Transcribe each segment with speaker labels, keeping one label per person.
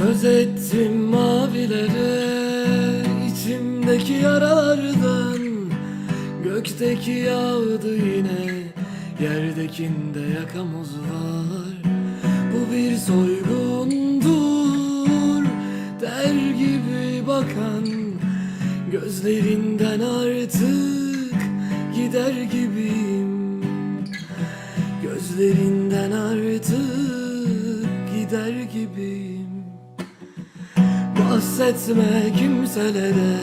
Speaker 1: Söz ettim mavilere içimdeki yaralardan Gökteki yağdı yine Yerdekinde yakamoz var. Bu bir soygundur Der gibi bakan. Gözlerinden artık Gider gibiyim. Gözlerinden artık gider gibiyim Bahsetme kimselere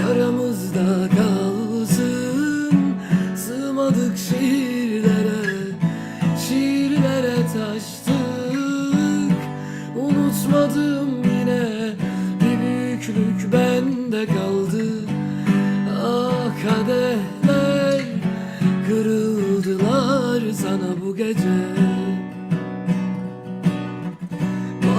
Speaker 1: Yaramızda kalsın. Sığmadık şiirlere Şiirlere taştık. Unutmadım yine Bir büyüklük bende kaldı. Ah kadehler Kırıldılar sana bu gece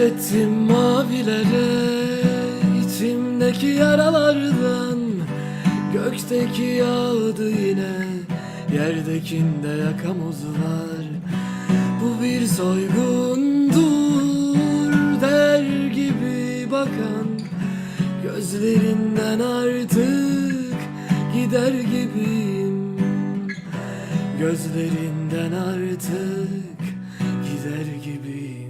Speaker 1: ettim mavilere içimdeki yaralardan. Gökteki yağdı yine Yerdekinde yakamoz var Bu bir soygundur Der gibi bakan. Gözlerinden artık Gider gibiyim. Gözlerinden artık Gider gibiyim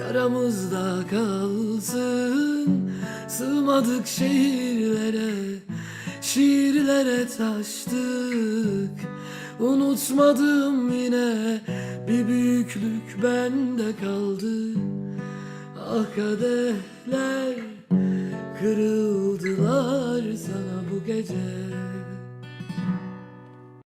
Speaker 1: Yaramızda kalsın. Sığmadık şehirlere Şiirlere taştık. Unutmadım yine Bir büyüklük bende kaldı. Ah kadehler Kırıldılar sana bu gece